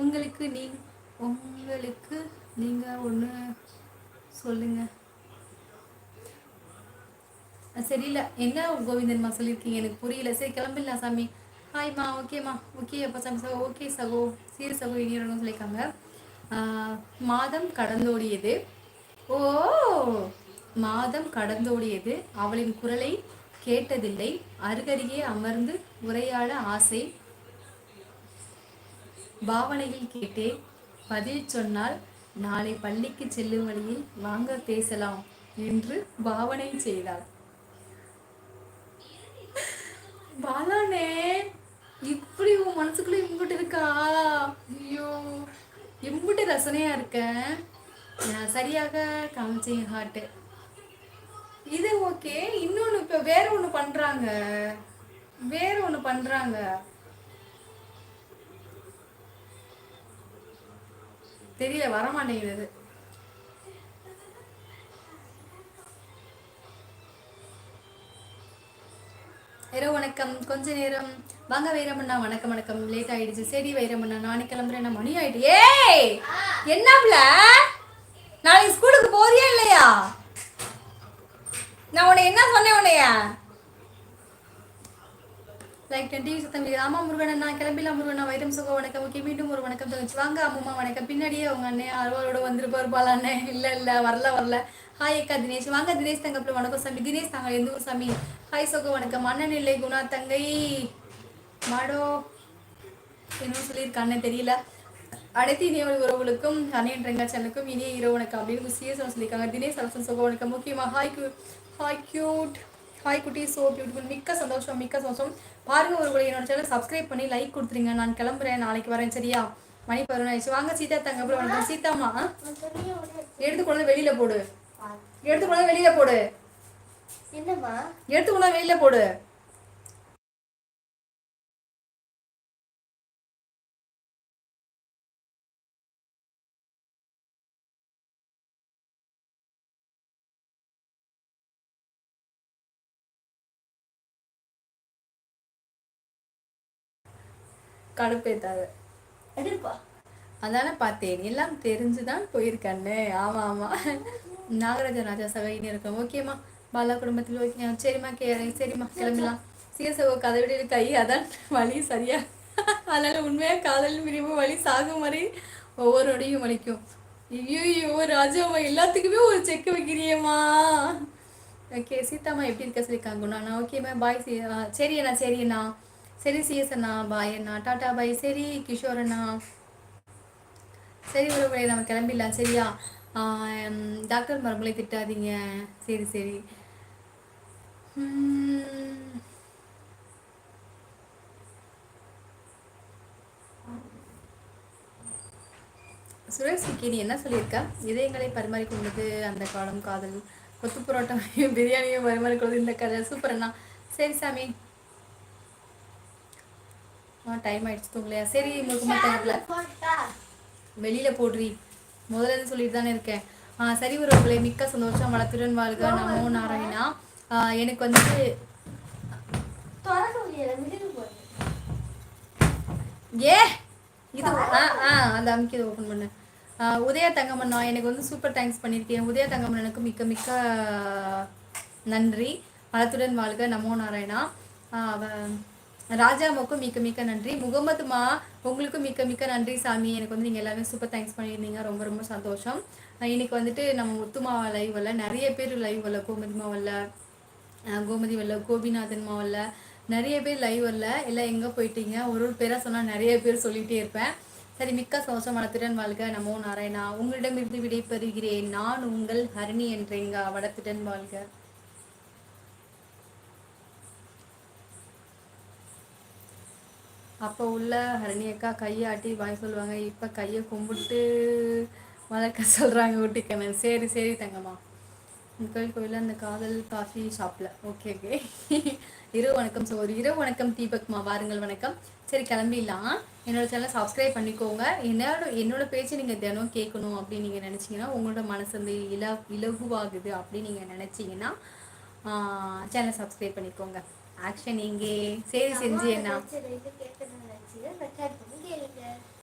உங்களுக்கு நீ உங்களுக்கு நீங்கள் ஒன்று சொல்லுங்கள் சரியில்ல. என்ன கோவிந்தன்மா சொல்லியிருக்கீங்க? எனக்கு புரியல. சரி கிளம்பிடலாம் சாமி. ஹாய்மா ஓகேம்மா ஓகே அப்போ சாமி சகோ ஓகே சகோ. சீர சகோ இனியும் சொல்லியிருக்காங்க. மாதம் கடந்தோடியது. ஓ மாதம் கடந்தோடியது. அவளின் குரலை கேட்டதில்லை. அருகருகே அமர்ந்து உரையாட ஆசை பாவனையில் கேட்டே பதில் சொன்னால் நாளை பள்ளிக்கு செல்லும் வழியில் வாங்க பேசலாம் என்று பாவனை செய்தாள். பாலானே இப்படி உன் மனசுக்குள்ள இம்புட்டு இருக்கா? ஐயோ இம்புட்டு ரசனையா இருக்க? நான் சரியாக காமிச்சேன் ஹார்ட்டு இது ஓகே இன்னொன்று இப்போ வேற ஒன்று பண்ணுறாங்க வேற ஒன்று பண்ணுறாங்க தெரியல வரமாட்டேங்குது. ஹலோ வணக்கம். கொஞ்ச நேரம். வாங்க வைரமண்ணா. வணக்கம் வணக்கம். லேட் ஆயிடுச்சு. சரி வைரமண்ணா. நானே கிளம்புறேன். நான் மணி ஆயிடு ஏய்! என்னப்ல நாளைக்கு ஸ்கூலுக்கு போறியா இல்லையா? நான் உன்னை என்ன சொன்னேன் உன்னைய? லைக் டுவெண்ட்டி சத்தம் ஆமா முருகன் நான் கிளம்பிலாம் முருகன் வைரம் சுகம் வணக்கம். ஓகே மீண்டும் ஒரு வணக்கம் தங்கச்சி வாங்க அம்மா வணக்கம். பின்னாடியே அவங்க அண்ணன் அருவாரோட வந்திருப்பாரு பால அண்ணன் இல்ல இல்ல வரல வரல. ஹாய் அக்கா தினேஷ். வாங்க தினேஷ் தங்கப்பில் வணக்கம் சாமி. தினேஷ் தாங்க எந்த ஊர் சாமி? ஹாய் சுக வணக்கம். அண்ணன் இல்லை குணா தங்கை. மாடோ. என்ன சொல்லியிருக்கான்னு தெரியல. அனைத்து இனிய உறவுகளுக்கும் அண்ணன் ரங்கா சேனலுக்கும் இனிய இரவு வணக்கம் அப்படின்னு சிஎஸ் சொல்லியிருக்காங்க. தினேஷ் அரசன் சுக வணக்கம். முக்கியமாக ஹாய் ஹாய் கியூட் ஹாய் குட்டி. சோ பியூட்டிஃபுல் மிக்க சந்தோஷம் மிக்க சந்தோஷம். பாருங்க ஒரு கூட என்னோட சேனல் சப்ஸ்கிரைப் பண்ணி லைக் கொடுத்துருங்க. நான் கிளம்புறேன். நாளைக்கு வரேன் சரியா? மணி பதினொன்று வாங்க சீதா தங்க அப்புறம் வணக்கம் சீதாமா எடுத்து கொண்டு வெளியில போடு. எடுத்து கொண்டு வெளியில போடு. என்னம்மா? எடுத்து கொண்டு வெளியில போடு. கடுப்பேத்தாது. எடுப்பா அதானே பார்த்தேன். எல்லாம் தெரிஞ்சுதான் போயிருக்கண்ணே ஆமா ஆமா. நாகராஜ ராஜா சகைன்னு இருக்கோம். ஓகேம்மா பாலா குடும்பத்தில் ஓகே. சரிம்மா கே சரிம்மா கிளம்பலாம். சீசகோ கதை விட கை அதான் வலி சரியா? அதனால உண்மையா காதல் பிரிவு வலி சாகும் வரை ஒவ்வொரு நொடியும் வலிக்கும். ஐயோ ராஜாம்மா எல்லாத்துக்குமே ஒரு செக் வைக்கிறியேம்மா. ஓகே சீதாம்மா எப்படி இருக்க சொல்லியிருக்காங்க. குணா ஓகேம்மா பாய் சி ஆ, சரி அண்ணா அண்ணா சிஎஸ் அண்ணா பாய் அண்ணா டாட்டா பாய் சரி கிஷோர் அண்ணா சரி உறவுகளை நம்ம கிளம்பிடலாம் சரியா? டாக்டர் மருமலை திட்டாதீங்க. சரி சரி. சுரேஷ் விக்கி நீ என்ன சொல்லியிருக்க? இதயங்களை பரிமாறிக்கொண்டது அந்த காலம் காதல். கொத்து புரோட்டாவையும் பிரியாணியும் பரிமாறிக்கொண்டது இந்த கதை. சூப்பர் அண்ணா. சரி சாமி. ஆ டைம் ஆயிடுச்சு தூங்கலையா? சரி உங்களுக்கு மட்டும் தெரியல வெளியில போடுறி. முதல்ல இருந்து சொல்லிட்டு தானே இருக்கேன். ஆ சரி உறவுகளை மிக்க சந்தோஷம். வளத்துடன் வாழ்க. நமோ நாராயணா. எனக்கு வந்து ஏ இது ஆ ஆ அந்த அமுக்கி இதை ஓப்பன் பண்ணு. உதய உதயா தங்கமண்ணா எனக்கு வந்து சூப்பர் தேங்க்ஸ் பண்ணியிருக்கேன் உதய தங்கமண்ணனுக்கு மிக்க மிக்க நன்றி. வளத்துடன் வாழ்க. நமோ நாராயணா. அவ- ராஜாமுக்கும் மிக்க மிக்க நன்றி. முகமதுமா உங்களுக்கும் மிக்க மிக்க நன்றி சாமி. எனக்கு வந்து நீங்கள் எல்லாமே சூப்பர் தேங்க்ஸ் பண்ணியிருந்தீங்க. ரொம்ப ரொம்ப சந்தோஷம். இன்னைக்கு வந்துட்டு நம்ம முத்துமாவா லைவ் வரல நிறைய பேர் லைவ் வரல கோமதி வரல கோமதி வரல கோபிநாதன் மாவல்ல நிறைய பேர் லைவ் வரல எல்லாம் எங்கே போயிட்டீங்க? ஒரு ஒரு பேராக சொன்னால் நிறைய பேர் சொல்லிகிட்டே இருப்பேன். சரி மிக்க சந்தோஷம் வளத்துடன் வாழ்க. நமோ நாராயணா. உங்களிடமிருந்து விடை பெறுகிறேன் நான் உங்கள் ஹரிணி என்றேங்க வளத்துடன் வாழ்க. அப்போ உள்ள ஹரணி அக்கா கையை ஆட்டி வாங்கி சொல்லுவாங்க. இப்போ கையை கும்பிட்டு வளர்க்க சொல்கிறாங்க ஊட்டிக்கண்ணன் சரி சரி தங்கம்மா. கோயில் கோயிலில் அந்த காதல் காஃபி ஷாப்பில் ஓகே ஓகே இரவு வணக்கம். ஸோ ஒரு இரவு வணக்கம் தீபக்மா வாருங்கள் வணக்கம். சரி கிளம்பிடலாம். என்னோட சேனலை சப்ஸ்கிரைப் பண்ணிக்கோங்க. என்னோட என்னோட பேச்சு நீங்கள் தினம் கேட்கணும் அப்படின்னு நீங்கள் நினச்சிங்கன்னா உங்களோட மனசு வந்து இல இலகுவாகுது அப்படின்னு நீங்கள் நினச்சிங்கன்னா சேனலை சப்ஸ்கிரைப் பண்ணிக்கோங்க. ஆக்ஷன் எங்கே சரி செஞ்சு என்ன? size ve tabii geri